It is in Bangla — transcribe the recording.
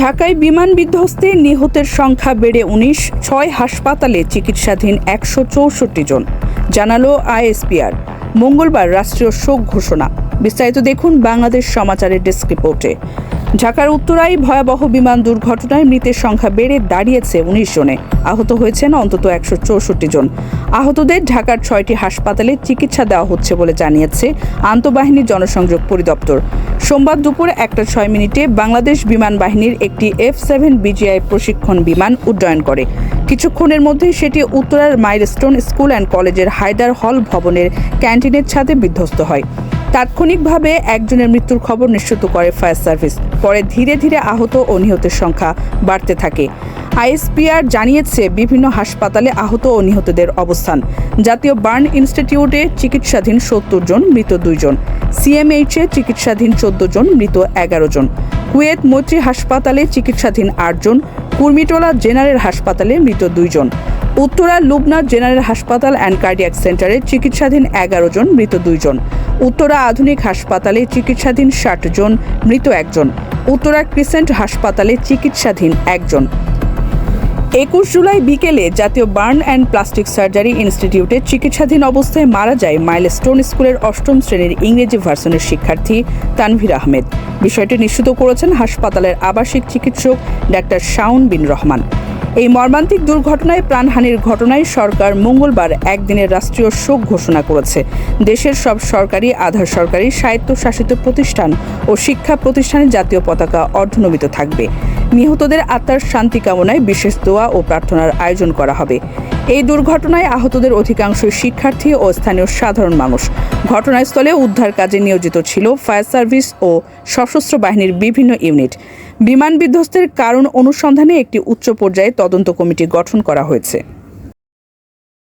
ঢাকায় বিমান বিধ্বস্তে নিহতের সংখ্যা বেড়ে উনিশ, ছয় হাসপাতালে চিকিৎসাধীন একশো চৌষট্টি জন, জানালো আইএসপিআর। মঙ্গলবার রাষ্ট্রীয় শোক ঘোষণা। বিস্তারিত দেখুন বাংলাদেশ সমাচারের ডেস্ক রিপোর্টে। ঢাকার উত্তরায় ভয়াবহ বিমান দুর্ঘটনায় মৃতের সংখ্যা বেড়ে দাঁড়িয়েছে উনিশ জনে। আহত হয়েছেন অন্তত একশো চৌষট্টি জন। আহতদের ঢাকার ছয়টি হাসপাতালে চিকিৎসা দেওয়া হচ্ছে বলে জানিয়েছে আন্তঃবাহিনী জনসংযোগ পরিদপ্তর। সোমবার দুপুর একটা ছয় মিনিটে বাংলাদেশ বিমান বাহিনীর একটি এফ সেভেন বিজিআই প্রশিক্ষণ বিমান উড্ডয়ন করে। কিছুক্ষণের মধ্যেই সেটি উত্তরার মাইলস্টোন স্কুল অ্যান্ড কলেজের হায়দার হল ভবনের ক্যান্টিনের ছাদে বিধ্বস্ত হয়। তাৎক্ষণিকভাবে একজনের মৃত্যুর খবর নিশ্চিত করে ফায়ার সার্ভিস। পরে ধীরে ধীরে আহত ও নিহতের সংখ্যা বাড়তে থাকে। আইএসপিআর জানিয়েছে বিভিন্ন হাসপাতালে আহত ও নিহতদের অবস্থান। জাতীয় বার্ন ইনস্টিটিউটে চিকিৎসাধীন সত্তর জন, মৃত দুইজন সিএমএইচে চিকিৎসাধীন চোদ্দ জন, মৃত এগারো জন। কুয়েত মৈত্রী হাসপাতালে চিকিৎসাধীন আটজন কুর্মিটোলা জেনারেল হাসপাতালে মৃত দুইজন উত্তরা লুবনা জেনারেল হাসপাতাল অ্যান্ড কার্ডিয়াক সেন্টারে চিকিৎসাধীন এগারো জন, মৃত দুইজন উত্তরা আধুনিক হাসপাতালে চিকিৎসাধীন ষাট জন, মৃত একজন উত্তরা ক্রিসেন্ট হাসপাতালে চিকিৎসাধীন একজন একুশ জুলাই বিকেলে জাতীয় বার্ন অ্যান্ড প্লাস্টিক সার্জারি ইনস্টিটিউটে চিকিৎসাধীন অবস্থায় মারা যায় মাইলস্টোন স্কুলের অষ্টম শ্রেণির ইংরেজি ভার্সনের শিক্ষার্থী তানভীর আহমেদ। বিষয়টি নিশ্চিত করেছেন হাসপাতালের আবাসিক চিকিৎসক ডাক্তার শাউন বিন রহমান। এই মর্মান্তিক দুর্ঘটনায় প্রাণহানির ঘটনায় সরকার মঙ্গলবার একদিনের রাষ্ট্রীয় শোক ঘোষণা করেছে। দেশের সব সরকারি আধার সরকারি স্বায়ত্তশাসিত প্রতিষ্ঠান ও শিক্ষা প্রতিষ্ঠানে জাতীয় পতাকা অর্ধনমিত থাকবে। নিহতদের আত্মার শান্তি কামনায় বিশেষ দোয়া ও প্রার্থনার আয়োজন করা হবে। এই দুর্ঘটনায় আহতদের অধিকাংশ শিক্ষার্থী ও স্থানীয় সাধারণ মানুষ। ঘটনাস্থলে উদ্ধার কাজে নিয়োজিত ছিল ফায়ার সার্ভিস ও সশস্ত্র বাহিনীর বিভিন্ন ইউনিট। বিমান বিধ্বস্তের কারণ অনুসন্ধানে একটি উচ্চ পর্যায়ে তদন্ত কমিটি গঠন করা হয়েছে।